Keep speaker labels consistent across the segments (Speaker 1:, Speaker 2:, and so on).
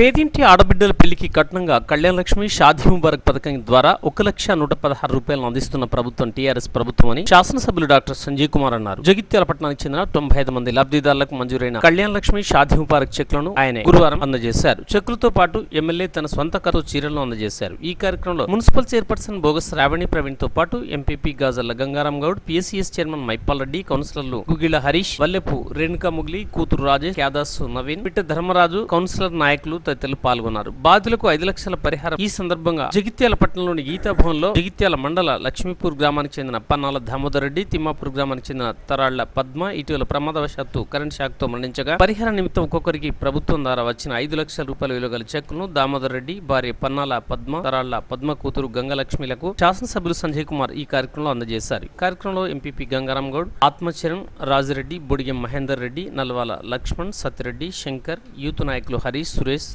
Speaker 1: పేదింటి ఆడబిడ్డల పెళ్ళికి కట్నంగా కళ్యాణ లక్ష్మి షాదీ ముబారక్ పథకం ద్వారా ఒక లక్ష నూట పదహారు రూపాయలను అందిస్తున్న ప్రభుత్వం టీఆర్ఎస్ ప్రభుత్వం అని శాసనసభ్యులు డాక్టర్ సంజయ్ కుమార్ అన్నారు. జగిత్యాల పట్టణానికి చెందిన తొంభై ఐదు మంది లబ్ధిదారులకు మంజూరైన కళ్యాణ లక్ష్మి షాదీ ముబారక్ చెక్లను ఆయన గురువారం అందజేశారు. చెక్కులతో పాటు ఎమ్మెల్యే తన సొంత ఖర్చు చీరలను అందజేశారు. ఈ కార్యక్రమంలో మున్సిపల్ చైర్పర్సన్ బోగస్ రావణి ప్రవీణ్తో పాటు MPP Gajalla Gangaram Goud PSCS chairman Maipal Reddy కౌన్సిలర్లు గుగిల హరీష్ వల్లెపు రేణుకా ముగ్లి కూతురు రాజేష్ యాదాస్ నవీన్ పిట్ట ధర్మరాజు కౌన్సిలర్ నాయకులు తదితరులు పాల్గొన్నారు. బాధితులకు ఐదు లక్షల పరిహారం ఈ సందర్భంగా జగిత్యాల పట్టణంలోని గీతా భవన్లో జగిత్యాల మండల లక్ష్మీపూర్ గ్రామానికి చెందిన పన్నాల దామోదర్ రెడ్డి తిమ్మాపూర్ గ్రామానికి చెందిన తరాళ్ళ పద్మ ఇటీవల ప్రమాదవశాత్తు కరెంట్ షాక్తో మరణించగా పరిహార నిమిత్తం ఒక్కొక్కరికి ప్రభుత్వం ద్వారా వచ్చిన ఐదు లక్షల రూపాయల విలువ గల చెక్కును దామోదర్ రెడ్డి భార్య పన్నాల పద్మ తరాళ్ళ పద్మ కూతురు గంగలక్ష్మిలకు శాసనసభ్యులు సంజయ్ కుమార్ ఈ కార్యక్రమంలో అందజేశారు. కార్యక్రమంలో ఎంపీపీ గంగారాం గౌడ్ ఆత్మచరణ్ రాజిరెడ్డి బొడిగెం మహేందర్ రెడ్డి నల్వాల లక్ష్మణ్ సత్యరెడ్డి శంకర్ యూత్ నాయకులు హరీష్ సురేష్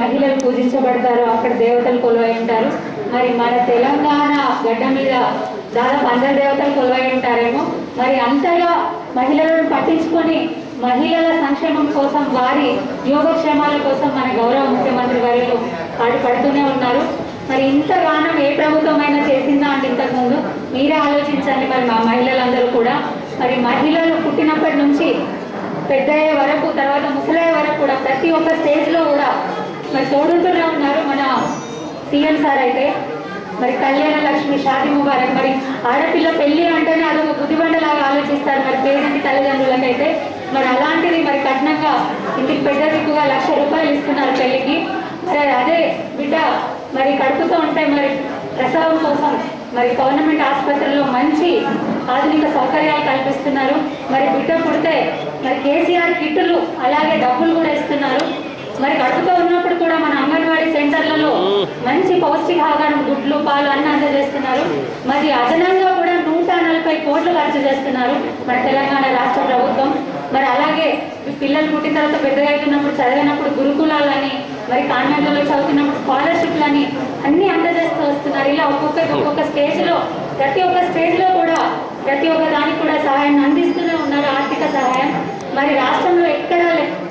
Speaker 2: మహిళలు పూజించబడతారు అక్కడ దేవతలు కొలువై ఉంటారు. మరి మన తెలంగాణ గడ్డ మీద దాదాపు అందరు దేవతలు కొలువై ఉంటారేమో. మరి అంతగా మహిళలను పట్టించుకొని మహిళల సంక్షేమం కోసం వారి యోగక్షేమాల కోసం మన గౌరవ ముఖ్యమంత్రి వర్యులు పాటుపడుతూనే ఉన్నారు. మరి ఇంత గానం ఏ ప్రభుత్వం అయినా చేసిందా అంటే ఇంతకుముందు మీరే ఆలోచించండి మరి మా మహిళలందరూ కూడా. మరి మహిళలు పుట్టినప్పటి నుంచి పెద్దయ్యే వరకు తర్వాత ముసలయ్యే వరకు కూడా ప్రతి ఒక్క స్టేజ్లో కూడా మరి తోడుతూనే ఉన్నారు మన సీఎం సార్ అయితే. మరి కళ్యాణ లక్ష్మి షాది ముబారక్ మరి ఆడపిల్ల పెళ్ళి అంటేనే అదొక బుద్ధిబండలాగా ఆలోచిస్తారు మరి పేరెంట్ తల్లిదండ్రులకైతే. మరి అలాంటిది మరి కఠినంగా ఇంటికి పెద్ద దిక్కుగా లక్ష రూపాయలు ఇస్తున్నారు పెళ్ళికి. మరి అదే బిడ్డ మరి కడుపుతో ఉంటే మరి ప్రసవం కోసం మరి గవర్నమెంట్ ఆసుపత్రుల్లో మంచి ఆధునిక సౌకర్యాలు కల్పిస్తున్నారు. మరి బిడ్డ పుడితే మరి కేసీఆర్ కిట్లు అలాగే డబ్బులు కూడా ఇస్తున్నారు. మరి కడుపుతో ఉన్నప్పుడు కూడా మన అంగన్వాడీ సెంటర్లలో మంచి పౌష్టికాహారం గుడ్లు పాలు అన్ని అందజేస్తున్నారు. మరి అదనంగా కూడా నూట నలభై కోట్లు ఖర్చు చేస్తున్నారు మన తెలంగాణ రాష్ట్ర ప్రభుత్వం. మరి అలాగే పిల్లలు పుట్టిన తర్వాత పెద్దగా అవుతున్నప్పుడు చదివినప్పుడు గురుకులాలని మరి కాన్వెంట్లలో చదువుతున్నప్పుడు స్కాలర్షిప్లని అన్ని అందజేస్తూ వస్తున్నారు. ఇలా ఒక్కొక్క ఒక్కొక్క స్టేజ్లో ప్రతి ఒక్క స్టేజ్లో కూడా ప్రతి ఒక్క దానికి కూడా సహాయం అందిస్తూనే ఉన్నారు ఆర్థిక సహాయం. మరి రాష్ట్రంలో ఎక్కడ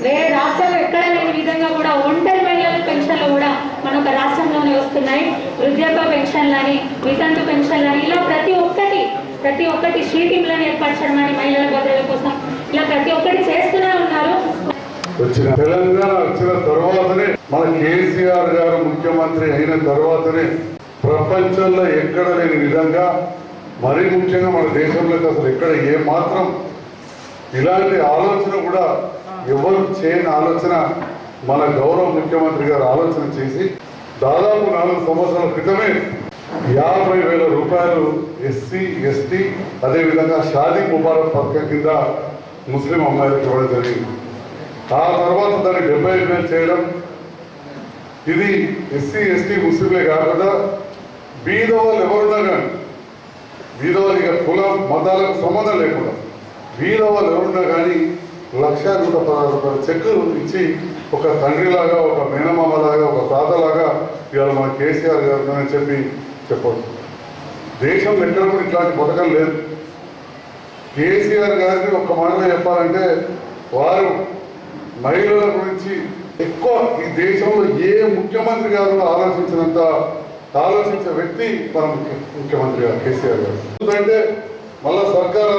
Speaker 2: వేరే రాష్ట్రంలో ఎక్కడ లేని విధంగా కూడా ఒంటరి మహిళల పెన్షన్లు కూడా మన ఒక రాష్ట్రంలోనే వస్తున్నాయి. వృద్ధాప్య పెన్షన్లని వితంతు పెన్షన్లని ఇలా ప్రతి ఒక్కటి ప్రతి ఒక్కటి షీటింగ్లను ఏర్పరచడం అని మహిళల భద్రత కోసం ఇలా ప్రతి ఒక్కటి చేస్తూనే ఉన్నారు.
Speaker 3: వచ్చిన తెలంగాణ వచ్చిన తర్వాతనే మన కేసీఆర్ గారు ముఖ్యమంత్రి అయిన తర్వాతనే ప్రపంచంలో ఎక్కడ లేని విధంగా మరీ ముఖ్యంగా మన దేశంలో అసలు ఎక్కడ ఏ మాత్రం ఇలాంటి ఆలోచన కూడా ఎవరు చేయని ఆలోచన మన గౌరవ ముఖ్యమంత్రి గారు ఆలోచన చేసి దాదాపు నాలుగు సంవత్సరాల క్రితమే యాభై వేల రూపాయలు ఎస్సీ ఎస్టీ అదేవిధంగా షాదీ ముబారక్ పథకం కింద ముస్లిం అమ్మాయిలకు ఇవ్వడం జరిగింది. ఆ తర్వాత దాన్ని డెబ్బై ఐదు వేలు చేయడం. ఇది ఎస్సీ ఎస్టీ ముస్లింలే కాకుండా బీదవాళ్ళు ఎవరున్నా కానీ బీదవాళ్ళు ఇక కులం మతాలకు సంబంధం లేకుండా బీద ఎవరున్నా కానీ లక్ష నూట పదహారు రూపాయల చెక్కులు ఇచ్చి ఒక తండ్రిలాగా ఒక మేనమామలాగా ఒక తాతలాగా ఇవాళ మన కేసీఆర్ గారు అని చెప్పి చెప్పవచ్చు దేశంలో ఎక్కడ కూడా ఇట్లాంటి పథకం లేదు. కేసీఆర్ గారిని ఒక్క మాటలో చెప్పాలంటే వారు మహిళల గురించి ఎక్కువ ఈ దేశంలో ఏ ముఖ్యమంత్రి గారు ఆలోచించినంత ఆలోచించే వ్యక్తి మన ముఖ్యమంత్రి గారు కేసీఆర్ గారు. ఎందుకంటే మళ్ళా సర్కార్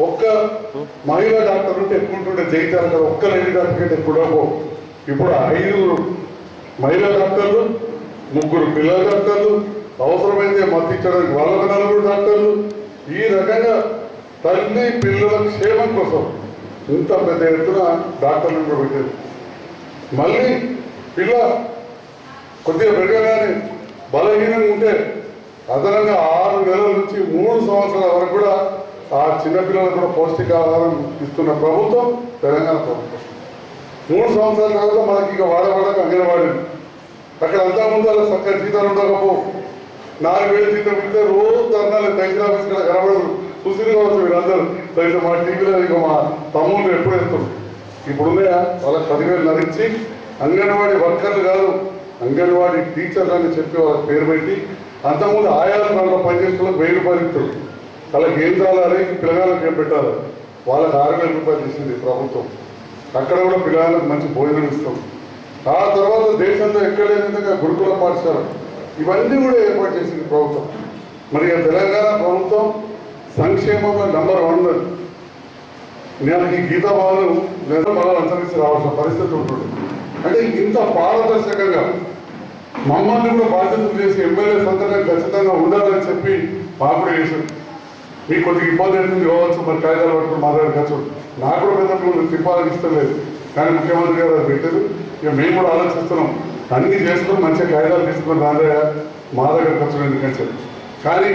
Speaker 3: ఒక్క మహిళా డాక్టర్ ఉంటే ఎక్కువ ఉంటుండే? జైతారు కదా ఒక్క లేడీ డాక్టర్ ఎప్పుడో ఇప్పుడు ఐదుగురు మహిళా డాక్టర్లు ముగ్గురు పిల్లల డాక్టర్లు అవసరమైతే మత్తించడానికి వాళ్ళకు నలుగురు డాక్టర్లు. ఈ రకంగా తల్లి పిల్లల క్షేమం కోసం ఇంత పెద్ద ఎత్తున డాక్టర్లను కూడా పెట్టారు. మళ్ళీ పిల్ల కొద్దిగా పెరగగానే బలహీనంగా ఉంటే అదనంగా ఆరు నెలల నుంచి మూడు సంవత్సరాల వరకు కూడా ఆ చిన్నపిల్లలకు కూడా పౌష్టికాహారం ఇస్తున్న ప్రభుత్వం తెలంగాణ ప్రభుత్వం. మూడు సంవత్సరాల తర్వాత మనకి ఇక వాడవాడకు అంగన్వాడీ. అక్కడ అంతా ముందు అలా చక్కగా జీతాలు ఉండకపో. నాలుగు వేలు జీతం ఇస్తే రోజు ధర్నాలు తహసీల్ ఆఫీస్ కనబడదు చూసి కావచ్చు వీళ్ళందరూ అయితే మా టీవీలో ఇక మా తమ్ముళ్ళు ఎప్పుడు వేస్తారు? ఇప్పుడున్నాయా? వాళ్ళకి పదివేలు నరించి అంగన్వాడీ వర్కర్లు కాదు. అంగన్వాడీ టీచర్లు అని చెప్పి వాళ్ళకి పేరు పెట్టి అంతకుముందు ఆయా దాంట్లో పనిచేస్తున్న వేలు పరిస్థితులు వాళ్ళకి ఏం కావాలి పిల్లగాళ్ళకి ఏం పెట్టాలి? వాళ్ళకి ఆరు వేల రూపాయలు ఇస్తుంది ప్రభుత్వం. అక్కడ కూడా పిల్లగాళ్ళకి మంచి భోజనం ఇస్తాం. ఆ తర్వాత దేశంలో ఎక్కడ లేని విధంగా గురుకుల పాఠశాల. ఇవన్నీ కూడా ఏర్పాటు చేసింది ప్రభుత్వం. మరి తెలంగాణ ప్రభుత్వం సంక్షేమంలో నంబర్ వన్ నేను ఈ గీతా భవన్ లేదా మనం అనుసరించి రావాల్సిన పరిస్థితి ఉంటుంది. అంటే ఇంత పారదర్శకంగా మమ్మల్ని కూడా బాధ్యతలు చేసి ఎమ్మెల్యే సంతకం ఖచ్చితంగా ఉండాలని చెప్పి మాకు చేశారు మీకు కొద్దిగా ఇబ్బంది అవుతుంది కావచ్చు మరి కాగితాలు పట్టుకుని మాట్లాడవచ్చు నాకు కూడా పెద్ద పిల్లలు తిప్పాలని ఇష్టం లేదు. కానీ ముఖ్యమంత్రి గారు అది పెట్టారు. ఇక మేము కూడా ఆలోచిస్తున్నాం. అన్ని చేసుకొని మంచిగా కాగితాలు తీసుకొని రాదయ్యా మా దగ్గర ఖర్చు ఎందుకని చెప్పి. కానీ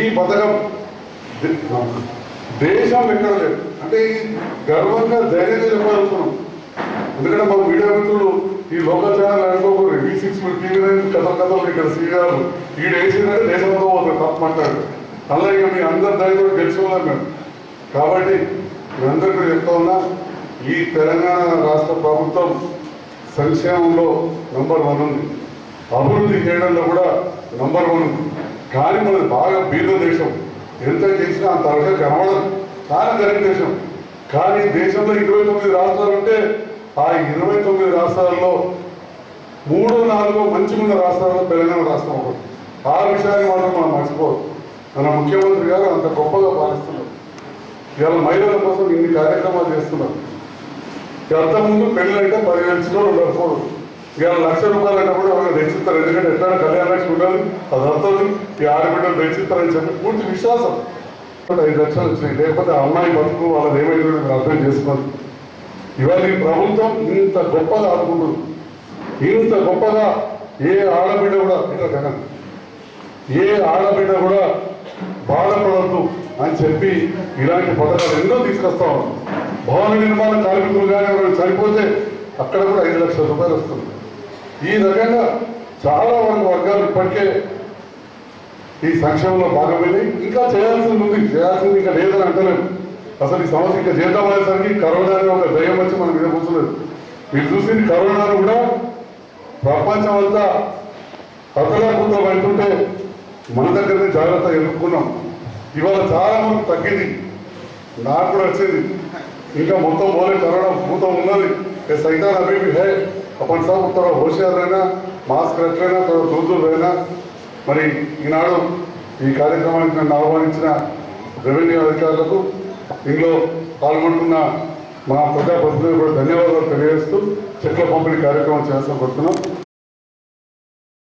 Speaker 3: ఈ పథకం దేశం ఎక్కడ లేదు. అంటే ఈ గర్వంగా ధైర్యంగా చెప్పగలుగుతున్నాం. ఎందుకంటే మా మీడియా మిత్రులు ఈ లోకల్ ఛానల్ అనుకోకూడదు. వి సిక్స్ టీవీ నైన్ కథ కథలు ఇక్కడ సీఆర్ ఈడు వేసిందంటే దేశంలో పోతుంది తప్పమంటారు అలాగే మీ అందరి ధైర్యం గెలుచుకున్నాం మేము. కాబట్టి మీ అందరికీ కూడా చెప్తా ఉన్నా ఈ తెలంగాణ రాష్ట్ర ప్రభుత్వం సంక్షేమంలో నంబర్ వన్ ఉంది. అభివృద్ధి చేయడంలో కూడా నంబర్ వన్ ఉంది. కానీ మనది బాగా బీద దేశం. ఎంత చేసినా అంత అర్హత కనబడదు చాలా గరీబ్ దేశం. కానీ దేశంలో ఇరవై తొమ్మిది రాష్ట్రాలు ఉంటే ఆ ఇరవై తొమ్మిది రాష్ట్రాల్లో మూడో నాలుగో మంచి మంచిగున్న రాష్ట్రాల్లో తెలంగాణ రాష్ట్రం ఒకటి ఆ విషయాన్ని మాత్రం మనం మర్చిపోవద్దు. మన ముఖ్యమంత్రి గారు అంత గొప్పగా భావిస్తున్నారు. ఇవాళ మహిళల కోసం ఇన్ని కార్యక్రమాలు చేస్తున్నారు. ఎంత ముందు పెళ్ళి అంటే పదివేల చిన్నోళ్ళు ఉండకపోదు ఇవాళ లక్ష రూపాయలు అంటే కూడా వాళ్ళు తెచ్చిస్తారు. ఎందుకంటే ఎట్లా కళ్యాణ లక్ష్మి ఉండాలి అది అర్థం ఈ ఆడబిడ్డలు తెచ్చిస్తారని చెప్పి పూర్తి విశ్వాసం. ఐదు లక్షలు వచ్చినాయి. లేకపోతే అమ్మాయి బతుకు వాళ్ళది ఏమైందో అర్థం చేసుకోండి. ఇవాళ ఈ ప్రభుత్వం ఇంత గొప్పగా ఆడుకుంటుంది ఇంత గొప్పగా ఏ ఆడబిడ్డ కూడా ఏ ఆడబిడ్డ కూడా బాధపడద్దు అని చెప్పి ఇలాంటి పథకాలు ఎన్నో తీసుకొస్తా ఉన్నాం. భవన నిర్మాణ కార్మికులు కానీ ఎవరైనా చనిపోతే అక్కడ కూడా ఐదు లక్షల రూపాయలు వస్తుంది. ఈ రకంగా చాలా వరకు వర్గాలు ఇప్పటికే ఈ సంక్షేమంలో భాగమైనవి. ఇంకా చేయాల్సింది ఉంది. చేయాల్సింది ఇంకా లేదని అంటలేము అసలు ఈ సమస్య ఇంకా జీతం అనేసరికి కరోనా అనే ఒక దయ్యం వచ్చి మనం మీద కూర్చోలేదు మీరు చూసింది కరోనాను కూడా ప్రపంచం అంతా అతలాకుతం అవుతుంటే మన దగ్గరనే జాగ్రత్త ఎదుర్కొన్నాం. ఇవాళ చాలా మనం తగ్గింది. నాకు కూడా వచ్చింది ఇంకా మొత్తం పోలే కరోనా భూతం ఉన్నది. సైతాన్ అభివృద్ధి హే. అప్పటి సార్ थोड़ा होशियार रहना मास्क रख लेना थोड़ा दूर మరి ఈనాడు ఈ కార్యక్రమానికి నన్ను ఆహ్వానించిన రెవెన్యూ అధికారులకు ఇందులో పాల్గొంటున్న మా ప్రజాప్రతినిధులు కూడా ధన్యవాదాలు తెలియజేస్తూ చెట్ల పంపిణీ కార్యక్రమం చేస్తాం